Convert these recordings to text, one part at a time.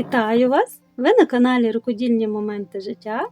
Вітаю вас! Ви на каналі Рукодільні моменти життя.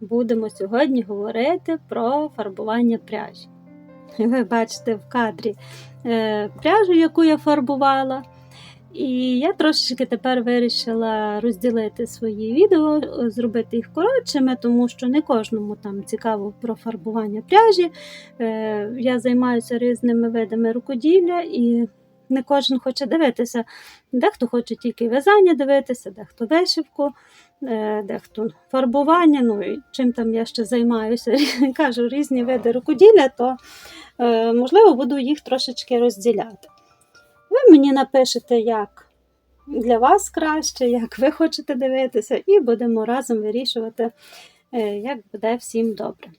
Будемо сьогодні говорити про фарбування пряжі. Ви бачите в кадрі е, пряжу, яку я фарбувала. І я трошечки тепер вирішила розділити свої відео, зробити їх коротшими, тому що не кожному там цікаво про фарбування пряжі. Е, Я займаюся різними видами рукоділля і не кожен хоче дивитися. Дехто хоче тільки в'язання дивитися, дехто вишивку, е, дехто фарбування. Ну і чим там я ще займаюся, кажу різні види рукоділля, то е, можливо буду їх трошечки розділяти. Ви мені напишете, як для вас краще, як ви хочете дивитися, і будемо разом вирішувати, е, як буде всім добре.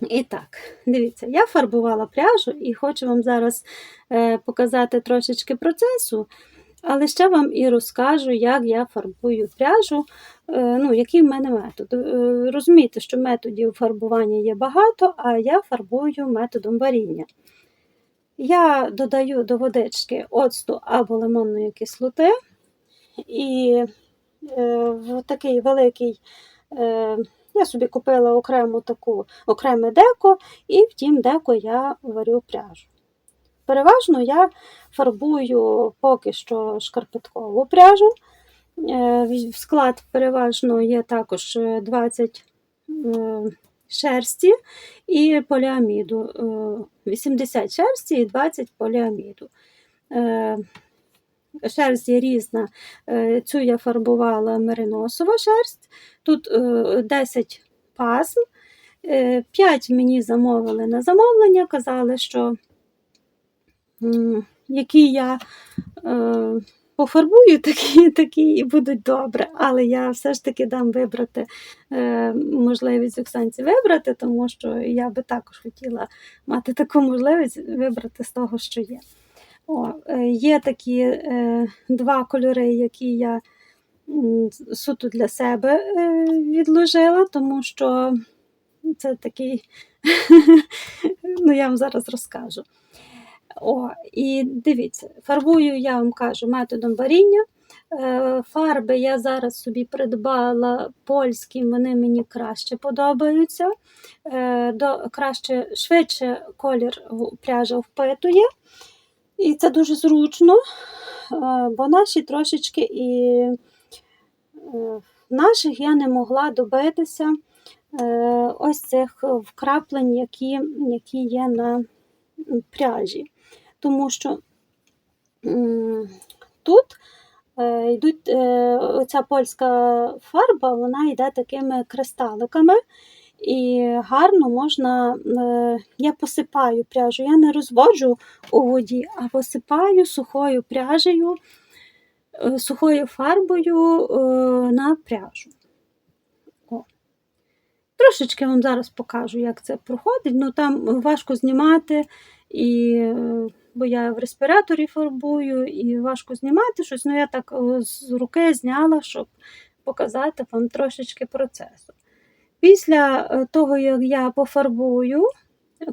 І так, дивіться, я фарбувала пряжу і хочу вам зараз е, показати трошечки процесу, але ще вам і розкажу, як я фарбую пряжу, е, ну, який в мене метод. Е, розумієте, що методів фарбування є багато, а я фарбую методом варіння. Я додаю до водички оцту або лимонної кислоти, і в такий великий. Е, я собі купила окрему таку, окреме деко, і в тім деко я варю пряжу. Переважно я фарбую поки що шкарпеткову пряжу. Е, В склад переважно є також 20 е, шерсті і поліаміду. Е, 80 шерсті і 20 поліаміду. Шерсть є різна. Е, Цю я фарбувала мериносова шерсть. Тут е, 10 пасм. 5 мені замовили на замовлення, казали, що які я е, пофарбую, такі, такі і будуть добре. Але я все ж таки дам вибрати е, можливість Оксанці вибрати, тому що я би також хотіла мати таку можливість вибрати з того, що є. О, е, Є такі е, два кольори, які я суто для себе е, відложила, тому що це такий, ну я вам зараз розкажу. О, І дивіться, фарбую, я вам кажу, методом варіння. Е, Фарби я зараз собі придбала польські, вони мені краще подобаються. До, краще, Швидше колір пряжа впитує. І це дуже зручно, е, бо наші трошечки і е, наших я не могла добитися е, ось цих вкраплень, які, які є на пряжі. Тому що тут йдуть, оця польська фарба, вона йде такими кристаликами. І гарно можна, е, я посипаю пряжу, я не розводжу у воді, а посипаю сухою пряжею, е, сухою фарбою е, на пряжу. Трошечки вам зараз покажу, як це проходить. Ну там важко знімати, і, бо я в респіраторі фарбую, і важко знімати щось. Ну я так з руки зняла, щоб показати вам трошечки процесу. Після е, того, як я пофарбую,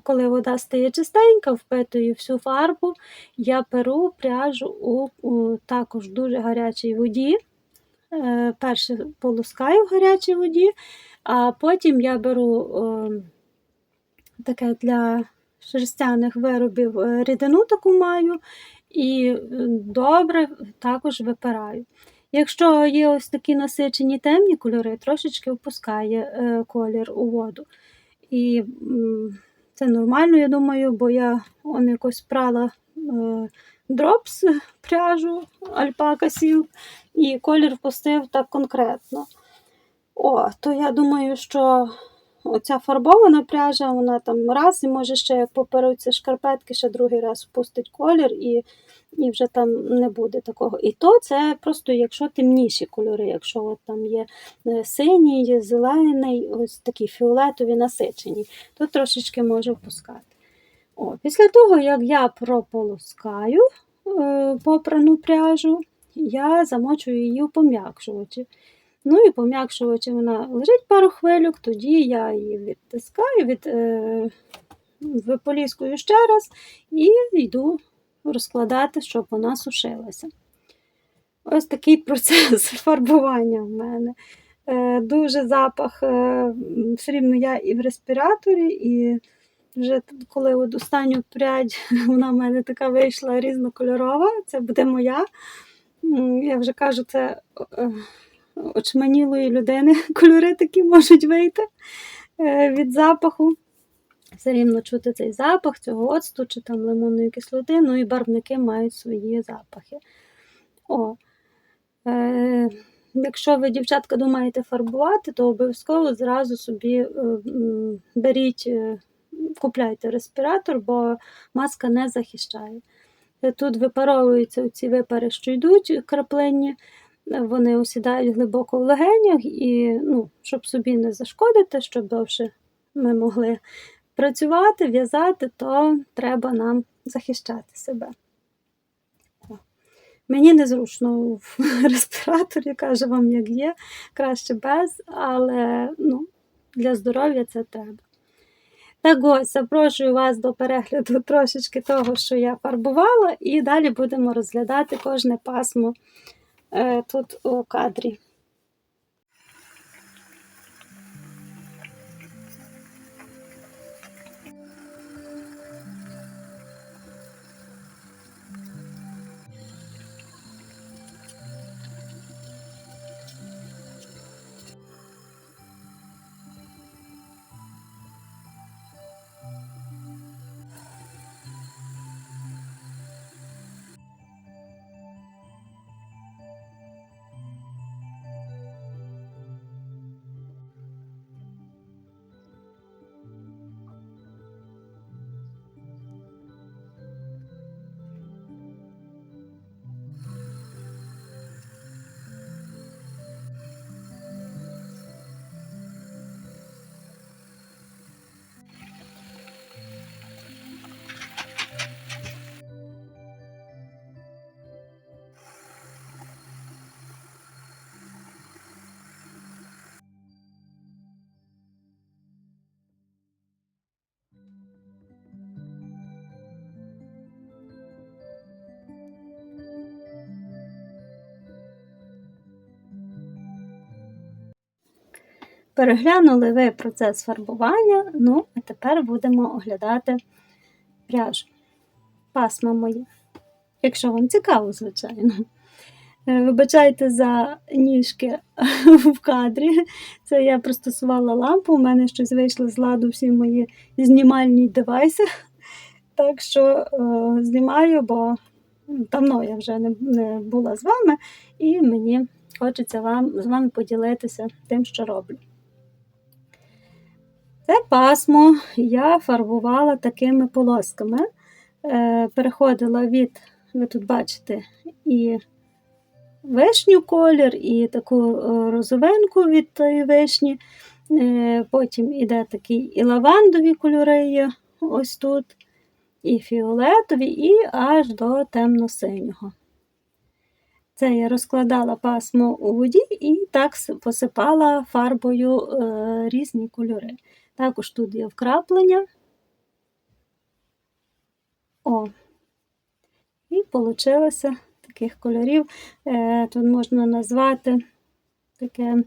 коли вода стає чистенька, впитую всю фарбу, я перу пряжу у, у також дуже гарячій воді. Е, Перше полоскаю в гарячій воді, а потім я беру е, таке для шерстяних виробів е, рідину таку маю і добре також випираю. Якщо є ось такі насичені темні кольори, трошечки впускає е, колір у воду. І це нормально, я думаю, бо я он якось прала е, дропс пряжу альпака сів, і колір впустив так конкретно. О, то я думаю, що оця фарбована пряжа, вона там раз і може ще як поперуться шкарпетки, ще другий раз впустить колір, і, і вже там не буде такого. І то це просто якщо темніші кольори, якщо от там є е, синій, є зелений, ось такі фіолетові насичені, то трошечки може впускати. О, після того, як я прополоскаю е, попрану пряжу, я замочую її в пом'якшувачі. Ну і пом'якшувачі вона лежить пару хвилюк, тоді я її відтискаю, від, е, виполіскую ще раз і йду розкладати, щоб вона сушилася. Ось такий процес фарбування в мене. Е, Дуже запах, е, все рівно я і в респіраторі, і вже коли от останню прядь, вона в мене така вийшла різнокольорова, це буде моя. Я вже кажу, це е, очманілої людини кольори такі можуть вийти е, від запаху. Все рівно чути цей запах цього оцту чи там лимонної кислоти, ну і барвники мають свої запахи. О, е, якщо ви, дівчатка, думаєте фарбувати, то обов'язково зразу собі е, беріть, е, купляйте респіратор, бо маска не захищає. Тут випаровуються ці випари, що йдуть краплинні, вони осідають глибоко в легенях, і ну, щоб собі не зашкодити, щоб довше ми могли працювати, в'язати, то треба нам захищати себе. Мені незручно в респіраторі, кажу вам, як є, краще без, але ну, для здоров'я це треба. Так ось, запрошую вас до перегляду трошечки того, що я фарбувала, і далі будемо розглядати кожне пасмо тут у кадрі. Переглянули ви процес фарбування, ну, а тепер будемо оглядати пряжу. Пасма моє. Якщо вам цікаво, звичайно. Е, Вибачайте за ніжки в кадрі. Це я пристосувала лампу, у мене щось вийшло з ладу всі мої знімальні девайси. Так що е, знімаю, бо давно я вже не, не була з вами, і мені хочеться вам, з вами поділитися тим, що роблю. Це пасмо я фарбувала такими полосками. Е, переходила від, ви тут бачите, і вишню колір, і таку е, розовинку від тої вишні. Е, потім іде такий і лавандові кольори є ось тут, і фіолетові, і аж до темно-синього. Це я розкладала пасмо у воді і так посипала фарбою різні кольори. Також тут є вкраплення. О. І вийшло таких кольорів. Е, тут можна назвати таке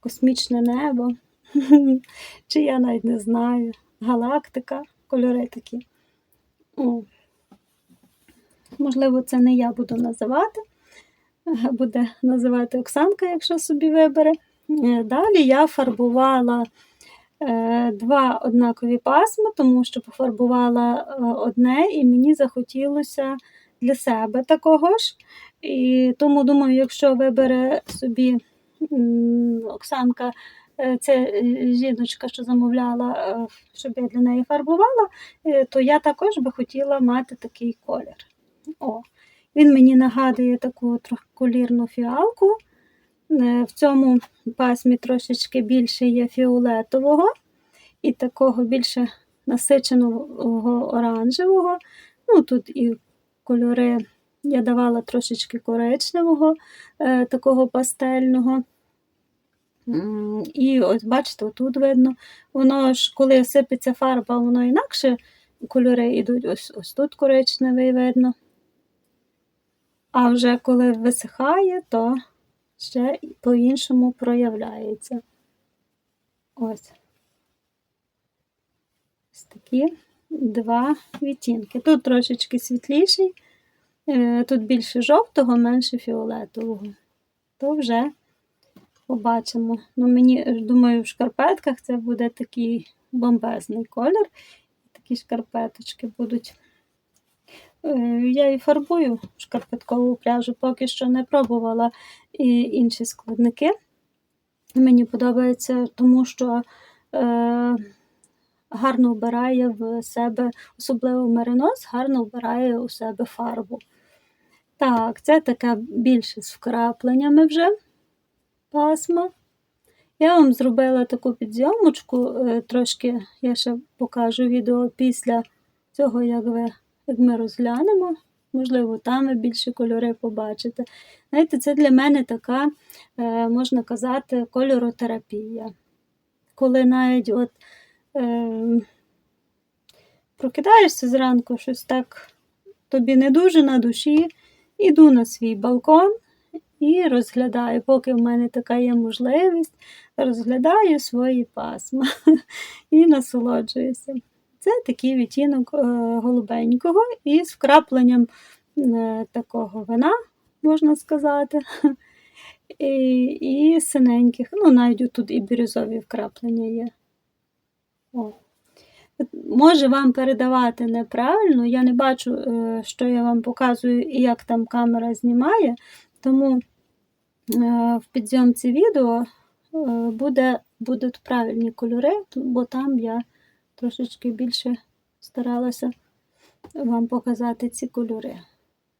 космічне небо. Чи я навіть не знаю. Галактика, кольори такі. О. Можливо, це не я буду називати. Е, Буде називати Оксанка, якщо собі вибере. Е, Далі я фарбувала е, два однакові пасма, тому що пофарбувала е, одне, і мені захотілося для себе такого ж. І тому думаю, якщо вибере собі Оксанка, це жіночка, що замовляла, щоб я для неї фарбувала, то я також би хотіла мати такий колір. О, він мені нагадує таку трохколірну фіалку. Е, В цьому пасмі трошечки більше є фіолетового і такого більше насиченого оранжевого. Ну, тут і кольори я давала трошечки коричневого, е, такого пастельного. І ось бачите, тут видно, воно ж, коли сипеться фарба, воно інакше кольори йдуть. Ось, ось тут коричневий видно. А вже коли висихає, то ще по-іншому проявляється. Ось. Ось такі два відтінки. Тут трошечки світліший, е, тут більше жовтого, менше фіолетового. То вже побачимо. Ну, мені, е, думаю, в шкарпетках це буде такий бомбезний колір. Такі шкарпеточки будуть. Е, Я і фарбую шкарпеткову пряжу, поки що не пробувала і інші складники. Мені подобається, тому що е, гарно вбирає в себе, особливо меринос, гарно вбирає у себе фарбу. Так, це таке більше з вкрапленнями вже пасма. Я вам зробила таку підзйомочку, е, трошки я ще покажу відео після цього, як, ви, як ми розглянемо. Можливо, там ви більше кольори побачите. Знаєте, це для мене така, е, можна казати, кольоротерапія. Коли навіть от, е, прокидаєшся зранку, щось так тобі не дуже на душі, іду на свій балкон і розглядаю, поки в мене така є можливість, розглядаю свої пасма і насолоджуюся. Це такий відтінок е, голубенького із вкрапленням е, такого вина, можна сказати, і, і синеньких. Ну, навіть тут і бірюзові вкраплення є. О. Може вам передавати неправильно, я не бачу, е, що я вам показую і як там камера знімає, тому в підзйомці відео буде, будуть правильні кольори, бо там я трошечки більше старалася вам показати ці кольори.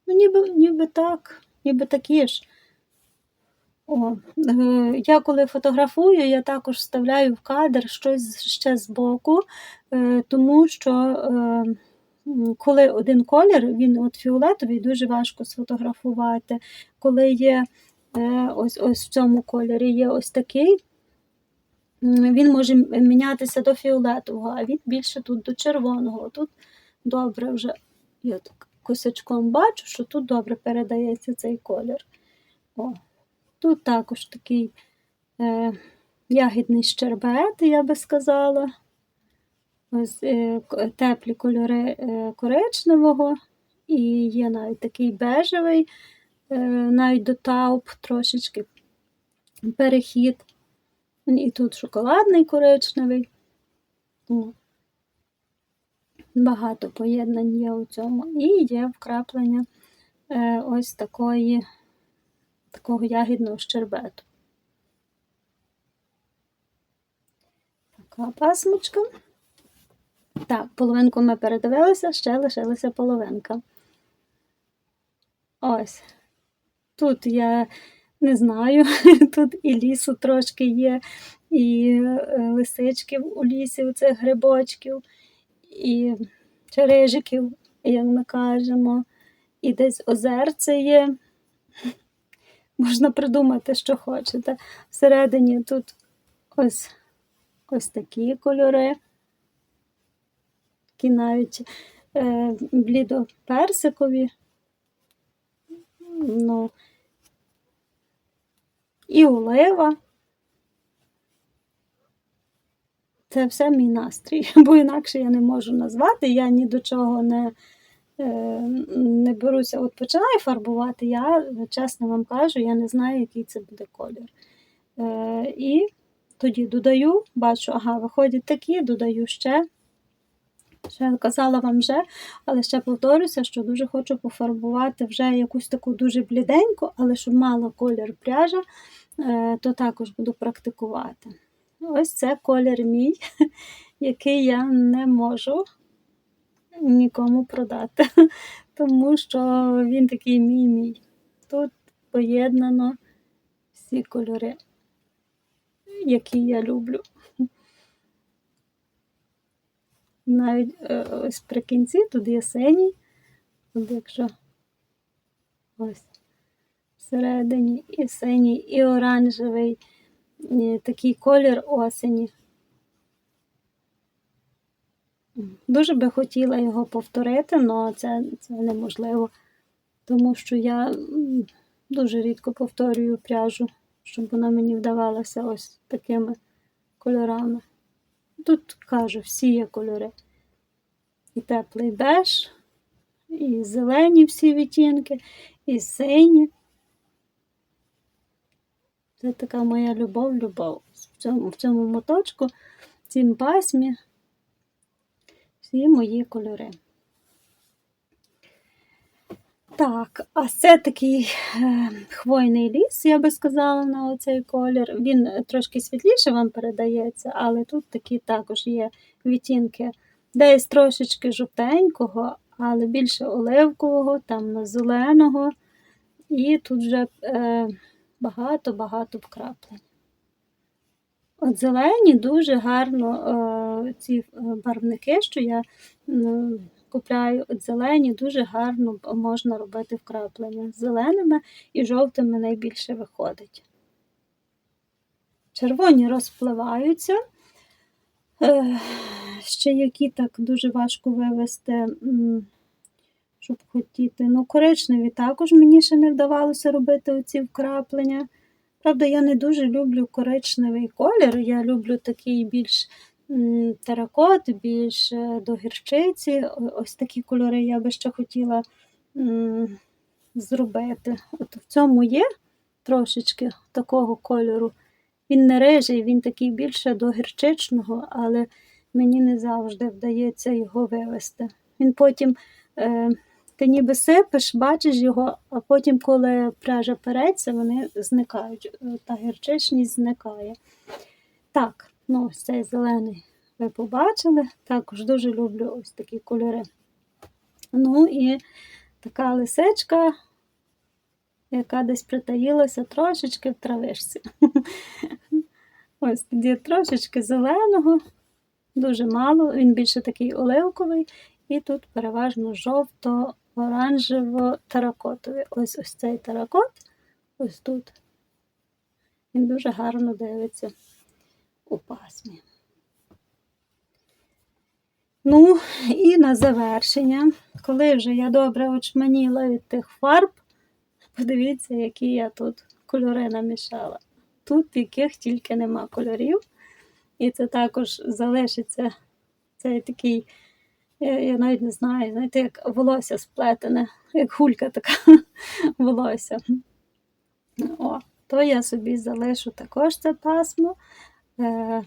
Ну, ніби, ніби так, ніби такі ж. О, е, я коли фотографую, я також вставляю в кадр щось ще збоку, е, тому що е, коли один колір, він от фіолетовий, дуже важко сфотографувати. Коли є ось, ось в цьому кольорі є ось такий, він може мінятися до фіолетового, а він більше тут до червоного. Тут добре вже, я так косячком бачу, що тут добре передається цей колір. О. Тут також такий е, ягідний щербет, я би сказала. Ось е, теплі кольори е, коричневого, і є навіть такий бежевий, е, навіть до тауп трошечки перехід. І тут шоколадний коричневий. Багато поєднань є у цьому. І є вкраплення е, ось такої такого ягідного щербету. Така пасмочка. Так, половинку ми передивилися, ще лишилася половинка. Ось. Тут я не знаю, тут і лісу трошки є, і е, лисичків у лісі, у цих грибочків, і чережиків, як ми кажемо, і десь озерце є можна придумати, що хочете. Всередині тут ось, ось такі кольори, такі навіть е, блідо-персикові. Ну, і олива. Це все мій настрій, бо інакше я не можу назвати. Я ні до чого не, е, не беруся. От починаю фарбувати, я чесно вам кажу, я не знаю, який це буде колір. Е, і тоді додаю, бачу, ага, виходять такі, додаю ще. Ще казала вам вже, але ще повторюся, що дуже хочу пофарбувати вже якусь таку дуже бліденьку, але щоб мала колір пряжа, е, то також буду практикувати. Ось це колір мій, який я не можу нікому продати, тому що він такий мій мій. Тут поєднано всі кольори, які я люблю. Навіть е, ось при кінці тут є синій, от якщо ось всередині і синій, і оранжевий, і такий колір осені. Дуже би хотіла його повторити, але це, це неможливо. тому що я дуже рідко повторюю пряжу, щоб вона мені вдавалася ось такими кольорами. Тут кажу, всі є кольори. І теплий беж, і зелені всі відтінки, і сині. Це така моя любов-любов. В цьому, в цьому моточку, в цім пасмі, всі мої кольори. Так, а це такий е, хвойний ліс, я би сказала, на оцей колір. Він е, трошки світліше вам передається, але тут такі також є відтінки, десь трошечки жовтенького, але більше оливкового, там зеленого. І тут вже е, багато-багато вкраплень. От зелені дуже гарно е, ці е, барвники, що я купляю, от зелені дуже гарно можна робити вкраплення. З зеленими і жовтими найбільше виходить. Червоні розпливаються. Е, ще які так дуже важко вивести, щоб хотіти. Ну, коричневі також мені ще не вдавалося робити оці вкраплення. Правда, я не дуже люблю коричневий колір. Я люблю такий більш теракот, більш е, до гірчиці. Ось такі кольори я би ще хотіла зробити. От в цьому є трошечки такого кольору. Він не рижий, він такий більше до гірчичного, але мені не завжди вдається його вивести. Він потім, е, ти ніби сипеш, бачиш його, а потім, коли пряжа переться, вони зникають. Е, Та гірчичність зникає. Так, ну ось цей зелений ви побачили. Також дуже люблю ось такі кольори. Ну і така лисичка, яка десь притаїлася трошечки в травишці. Ось є трошечки зеленого, дуже мало, він більше такий оливковий, і тут переважно жовто-оранжево-таракотовий. Ось ось цей таракот, ось тут. Він дуже гарно дивиться у пасмі. Ну, і на завершення, коли вже я добре очманіла від тих фарб, подивіться, які я тут кольори намішала. Тут яких тільки нема кольорів. І це також залишиться цей такий, я, я навіть не знаю, знаєте, як волосся сплетене, як гулька така волосся. О, то я собі залишу також це пасмо. Е,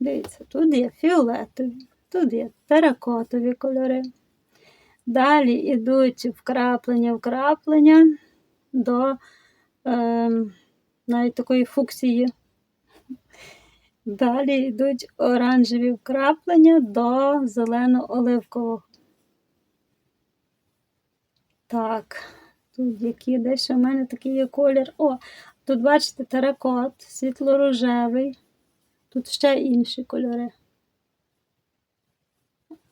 дивіться, тут є фіолетові, тут є теракотові кольори. Далі йдуть вкраплення, вкраплення до е, навіть такої фуксії. Далі йдуть оранжеві вкраплення до зелено-оливкового. Так, тут які десь у мене такий є колір. О, тут бачите теракот, світло-рожевий. Тут ще інші кольори.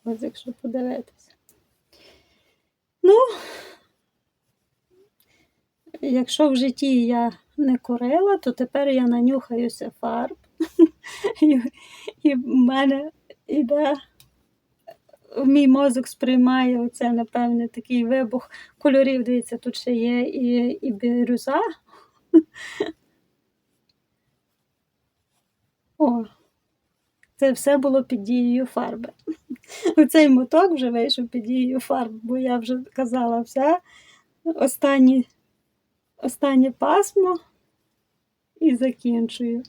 Ось якщо подивитися. Ну, якщо в житті я не курила, то тепер я нанюхаюся фарб. І, в мене іде, мій мозок сприймає оце, напевне, такий вибух кольорів. Дивіться, тут ще є і, і бірюза. О, це все було під дією фарби. Оцей моток вже вийшов під дією фарб, бо я вже казала все. Останні, останнє пасмо і закінчую.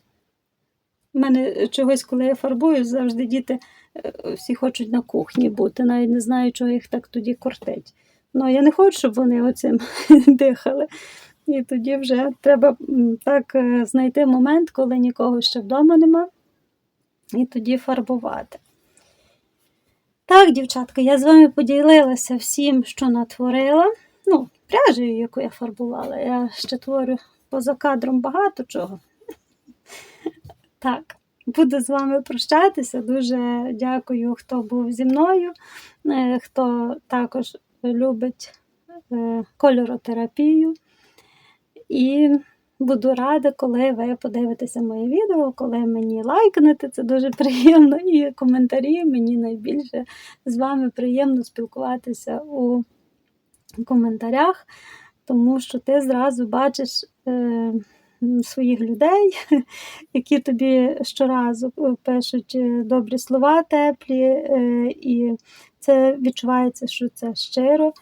У мене чогось, коли я фарбую, завжди діти е, всі хочуть на кухні бути. Навіть не знаю, чого їх так тоді кортить. Ну, я не хочу, щоб вони оцим дихали. І тоді вже треба так е, знайти момент, коли нікого ще вдома нема, і тоді фарбувати. Так, дівчатка, я з вами поділилася всім, що натворила. Ну, пряжею, яку я фарбувала. Я ще творю поза кадром багато чого. Так, буду з вами прощатися. Дуже дякую, хто був зі мною, е, хто також любить е, кольоротерапію. І буду рада, коли ви подивитеся моє відео, коли мені лайкнете, це дуже приємно. І коментарі мені найбільше з вами приємно спілкуватися у коментарях, тому що ти зразу бачиш е, своїх людей, які тобі щоразу е, пишуть е, добрі слова теплі, е, і це відчувається, що це щиро.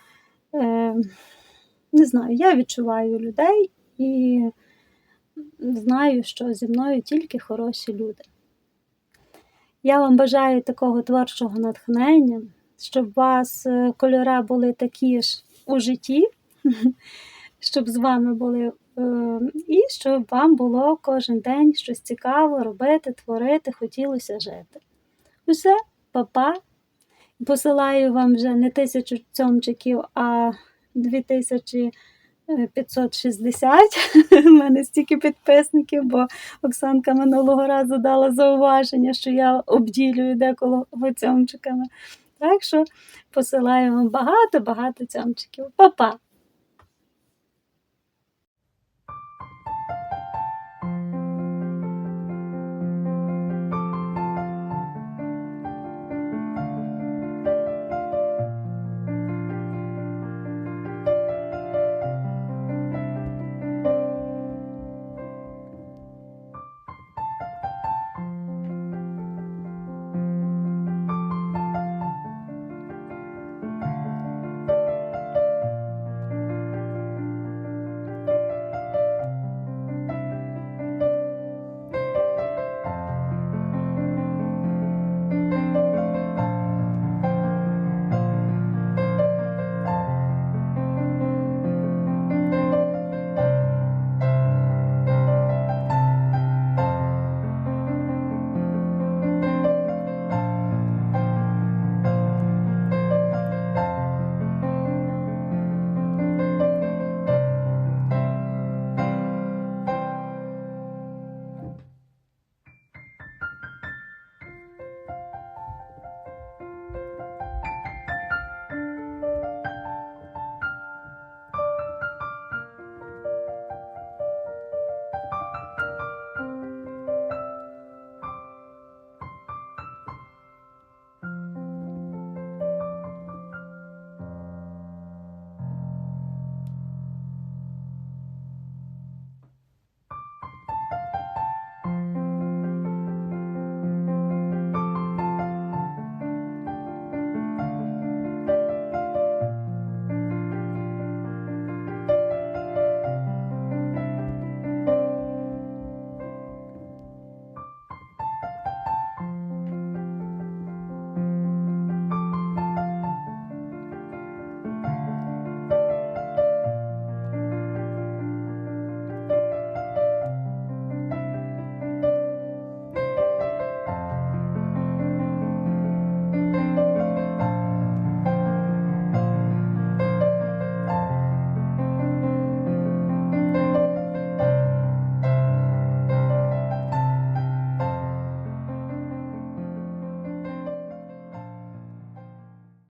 Не знаю, я відчуваю людей і знаю, що зі мною тільки хороші люди. Я вам бажаю такого творчого натхнення, щоб у вас е, кольори були такі ж у житті, щоб з вами були, е, і щоб вам було кожен день щось цікаво робити, творити, хотілося жити. Усе, па-па. Посилаю вам вже не тисячу цьомчиків, а 2560. У мене стільки підписників, бо Оксанка минулого разу дала зауваження, що я обділюю деколи цьомчиками. Так що посилаю вам багато-багато цьомчиків. Па-па!